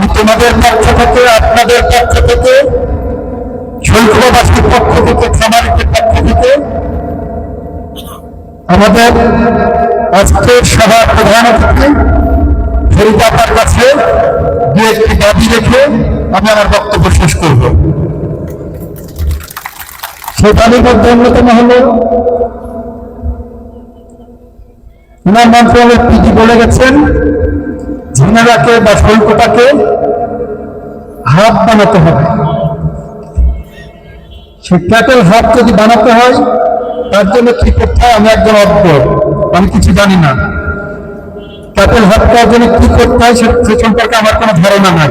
আমি তোমাদের পক্ষ থেকে, আপনাদের পক্ষ থেকে শৈলকুপাবাসীর পক্ষ থেকে খামারিদের পক্ষ থেকে, আমাদের আজকের সভার প্রধান অতিথি ফরিদাপার কাছে দু একটি দাবি রেখে আমি আমার বক্তব্য শেষ করব। দাবির মধ্যে অন্যতম হল উনার মন্ত্রণালয়ের পিজি বলে গেছেন ঝিনারাকে বা শৈলকুপাকে হাব বানাতে হবে। সে ক্যাটেল হাব যদি বানাতে হয়, তার জন্য কি করতে হয়? আমি একজন অজ্ঞ আমি কিছু জানি না। ক্যাটেল হাব করার জন্য কি করতে হয় সে সম্পর্কে আমার কোনো ধারণা নাই।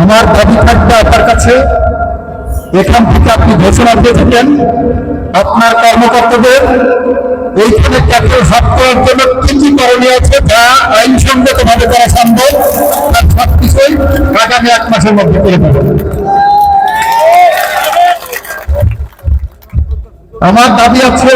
আমার দাবি থাকবে আপনার কাছে, এখান থেকে আপনি ঘোষণা দিয়ে থাকেন, আপনার কর্মকর্তাদের এইখানে ক্যাপিটাল হাব করার জন্য কি কি করণীয় আছে, যা আইনসঙ্গত ভাবে করা সম্ভব তার সব কিছুই আগামী এক মাসের মধ্যে করে দেবেন আমার দাবি আছে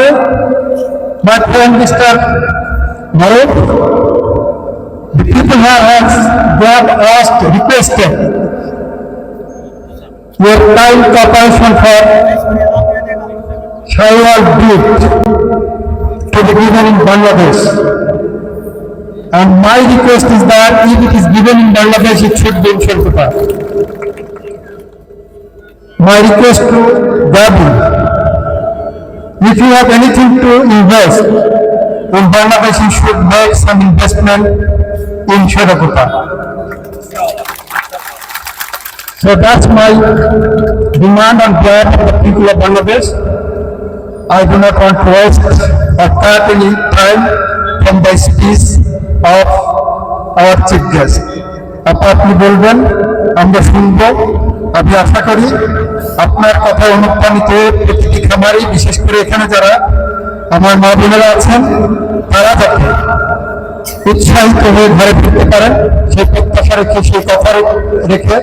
be given in Bangladesh. And my request is that if it is given in Bangladesh, it should be in Sholkota. My request to Gabi, if you have anything to invest in Bangladesh, you should make some investment in Sholkota. So that's my demand on behalf of the people of Bangladesh. I do not want to waste cut any time from the speech of our chief guest. আপনি আপনি বলবেন, আমরা শুনব। আমি আশা করি আপনার কথা অনুপ্রাণিত প্রতিটি খামারি, বিশেষ করে এখানে যারা আমার মা বোনেরা আছেন, তারা যাতে উৎসাহিত হয়ে ঘরে ফিরতে পারেন, সেই প্রত্যাশা রেখে, সেই কথা রেখে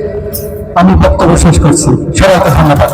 আমি বক্তব্য শেষ করছি। সবাইকে ধন্যবাদ।